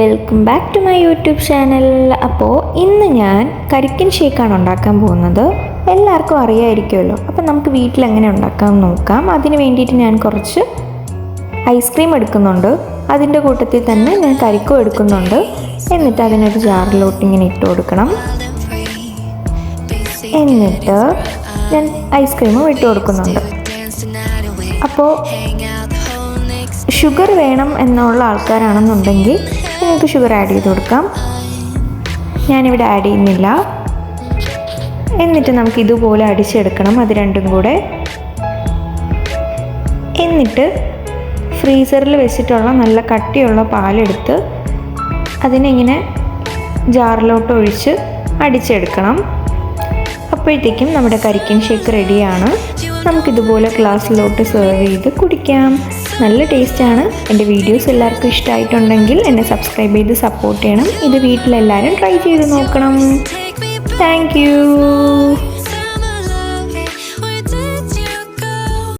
Welcome back to my YouTube channel. അപ്പോൾ ഇന്ന് ഞാൻ കരിക്കൻ ഷേക്കാണ് ഉണ്ടാക്കാൻ പോകുന്നത്. എല്ലാവർക്കും അറിയാമായിരിക്കുമല്ലോ അപ്പം നമുക്ക് വീട്ടിൽ എങ്ങനെ ഉണ്ടാക്കാം നോക്കാം. അതിന് വേണ്ടിയിട്ട് ഞാൻ കുറച്ച് ഐസ്ക്രീം എടുക്കുന്നുണ്ട്. അതിന്റെ കൂട്ടത്തിൽ തന്നെ ഞാൻ കരിക്കും എടുക്കുന്നുണ്ട്. എന്നിട്ട് അതിനൊരു ജാറിലോട്ട് ഇങ്ങനെ ഇട്ട് കൊടുക്കണം. എന്നിട്ട് ഞാൻ ഐസ്ക്രീമും ഇട്ട് കൊടുക്കുന്നുണ്ട്. അപ്പോൾ ഷുഗർ വേണം എന്നുള്ള ആൾക്കാരാണെന്നുണ്ടെങ്കിൽ നിങ്ങൾക്ക് ഷുഗർ ആഡ് ചെയ്ത് കൊടുക്കാം. ഞാനിവിടെ ആഡ് ചെയ്യുന്നില്ല. എന്നിട്ട് നമുക്ക് ഇതുപോലെ അടിച്ചെടുക്കണം അത് രണ്ടും കൂടെ. എന്നിട്ട് ഫ്രീസറിൽ വെച്ചിട്ടുള്ള നല്ല കട്ടിയുള്ള പാലെടുത്ത് അതിനിങ്ങനെ ജാറിലോട്ട് ഒഴിച്ച് അടിച്ചെടുക്കണം. അപ്പോഴത്തേക്കും നമ്മുടെ കരിക്കൻ ഷേക്ക് റെഡിയാണ്. നമുക്കിതുപോലെ ഗ്ലാസ്സിലോട്ട് സെർവ് ചെയ്ത് കുടിക്കാം. നല്ല ടേസ്റ്റാണ്. എന്റെ വീഡിയോസ് എല്ലാവർക്കും ഇഷ്ടമായിട്ടുണ്ടെങ്കിൽ എന്നെ സബ്സ്ക്രൈബ് ചെയ്ത് സപ്പോർട്ട് ചെയ്യണം. ഇത് വീട്ടിലെല്ലാവരും ട്രൈ ചെയ്ത് നോക്കണം. താങ്ക്